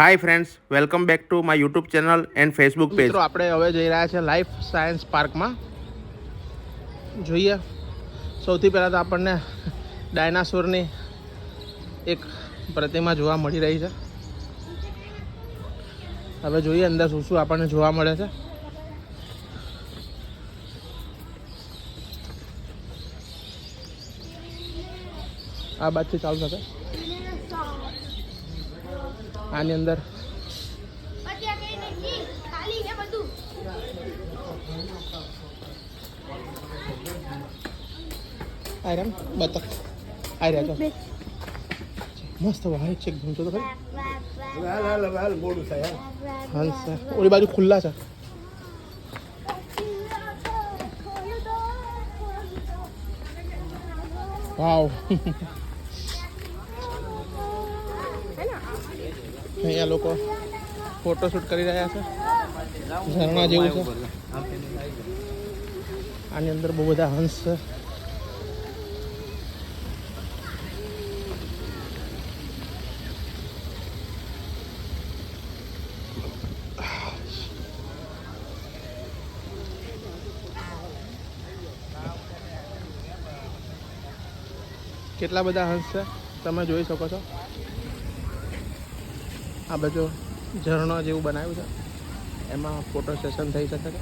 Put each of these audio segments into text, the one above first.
Hi friends welcome back to my YouTube channel and Facebook page આપણે હવે જઈ રહ્યા છે લાઈફ સાયન્સ પાર્કમાં જોઈએ. સૌથી પહેલાં તો આપણને ડાયનાસોરની એક પ્રતિમા જોવા મળી રહી છે. હવે જોઈએ અંદર શું શું આપણને જોવા મળે છે. આ બાજથી ચાલુ થશે. આની અંદર. અત્યારે કઈ નથી ખાલી છે બધું આ રહ્યા ને બતક. આ રહ્યા છો મસ્ત વાહ એકદમ જો તો ખરી. હંસ છે ઓલી બાજુ ખુલ્લા છે. વાવ. અહીંયા લોકો ફોટોશૂટ કરી રહ્યા છે. ઝરણા જેવું છે. આની અંદર બહુ બધા હંસ છે. કેટલા બધા હંસ છે? તમે જોઈ શકો છો. આ બધું ઝરણો જેવું બનાવ્યું છે. એમાં ફોટો સેશન થઈ શકે છે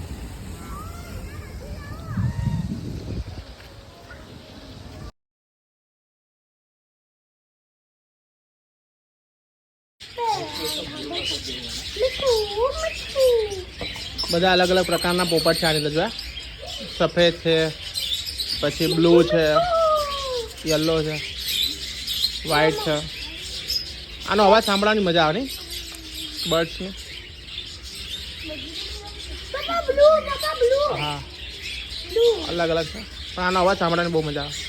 બધા અલગ અલગ પ્રકારના પોપટ છે આની અંદર સફેદ છે, પછી બ્લુ છે, યલો છે વ્હાઈટ છે. આનો અવાજ સાંભળવાની મજા આવે નહીં? બર્ડ્સની હા. અલગ અલગ છે. પણ આનો અવાજ સાંભળવાની બહુ મજા આવે.